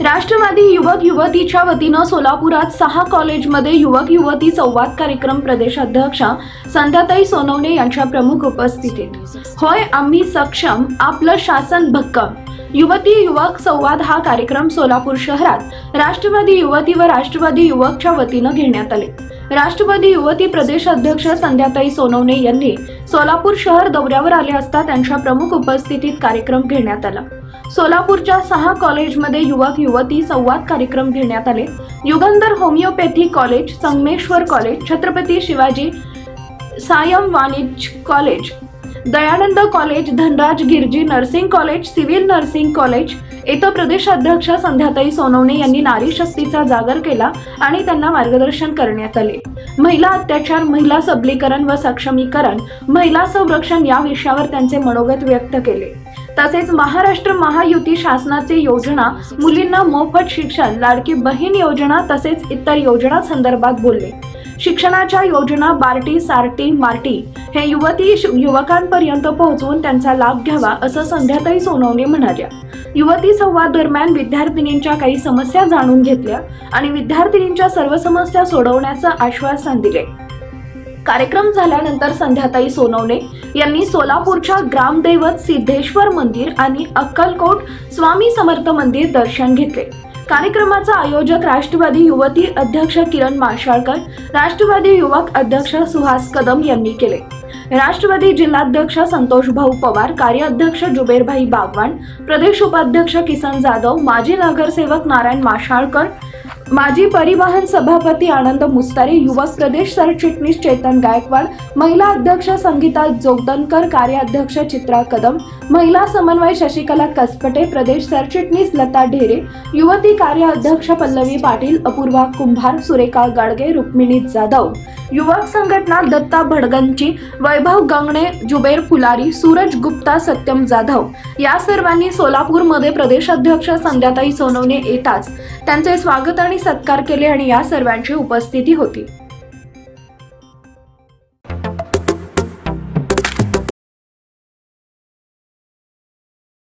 राष्ट्रवादी युवक युवतीच्या वतीनं सोलापुरात सहा कॉलेजमध्ये युवक युवती संवाद कार्यक्रम प्रदेशाध्यक्षा संध्याताई सोनवणे यांच्या प्रमुख उपस्थितीत. होय आम्ही सक्षम आपलं शासन भक्कम. युवती युवक संवाद हा कार्यक्रम सोलापूर शहरात राष्ट्रवादी युवती व राष्ट्रवादी युवकच्या वतीनं घेण्यात आले. राष्ट्रवादी युवती प्रदेश अध्यक्ष संध्याताई सोनवणे यांनी सोलापूर शहर दौऱ्यावर आले असता त्यांच्या प्रमुख उपस्थितीत कार्यक्रम घेण्यात आला. सोलापूरच्या सहा कॉलेजमध्ये युवक युवती संवाद कार्यक्रम घेण्यात आले. Yugandhar homeopathy college Sangameshwar college Chhatrapati Shivaji Sayam वाणिज्य college Dayanand college Dhanraj Girji nursing college civil nursing college येथे प्रदेशाध्यक्ष संध्याताई सोनवणे यांनी नारी शक्तीचा जागर केला आणि त्यांना मार्गदर्शन करण्यात आले. महिला अत्याचार महिला सबलीकरण व सक्षमीकरण महिला संरक्षण या विषयावर त्यांचे मनोगत व्यक्त केले. तसेच महाराष्ट्र महायुती शासनाचे योजना मुलींना मोफत शिक्षण लाडकी बहीण योजना तसेच इतर योजना संदर्भात बोलले. शिक्षणाच्या योजना बार्टी सार्टी मार्टी हे युवती युवकांपर्यंत पोहोचवून त्यांचा लाभ घ्यावा असं संध्याताई सोनवणे म्हणाल्या. युवती संवाद दरम्यान विद्यार्थिनींच्या काही समस्या जाणून घेतल्या आणि विद्यार्थिनींच्या सर्व समस्या सोडवण्याचं आश्वासन दिले. कार्यक्रम झाल्यानंतर संध्याताई सोनवणे यांनी सोलापूरच्या ग्रामदैवत सिद्धेश्वर मंदिर आणि अक्कलकोट स्वामी समर्थ मंदिर दर्शन घेतले. कार्यक्रमाचा आयोजक राष्ट्रवादी युवती अध्यक्ष किरण माशाळकर राष्ट्रवादी युवक अध्यक्ष सुहास कदम यांनी केले. राष्ट्रवादी जिल्हाध्यक्ष संतोष भाऊ पवार कार्याध्यक्ष जुबेरभाई बागवान प्रदेश उपाध्यक्ष किसन जाधव माजी नगरसेवक नारायण माशाळकर माजी परिवहन सभापती आनंद मुस्तारे युवक प्रदेश सरचिटणीस चेतन गायकवाड महिला अध्यक्ष संगीता जोगदनकर कार्याध्यक्ष चित्रा कदम महिला समन्वय शशिकला कसपटे प्रदेश सरचिटणीस लता ढेरे युवती कार्याध्यक्ष पल्लवी पाटील अपूर्वा कुंभार सुरेखा गाडगे रुक्मिणी जाधव. युवक संघटना दत्ता भडगंची वैभव गंगणे जुबेर फुलारी सूरज गुप्ता सत्यम जाधव. या सर्वांनी सोलापूरमध्ये प्रदेशाध्यक्ष संध्याताई सोनवणे येताच त्यांचे स्वागत आणि सत्कार केले आणि या सर्वांची उपस्थिती होती.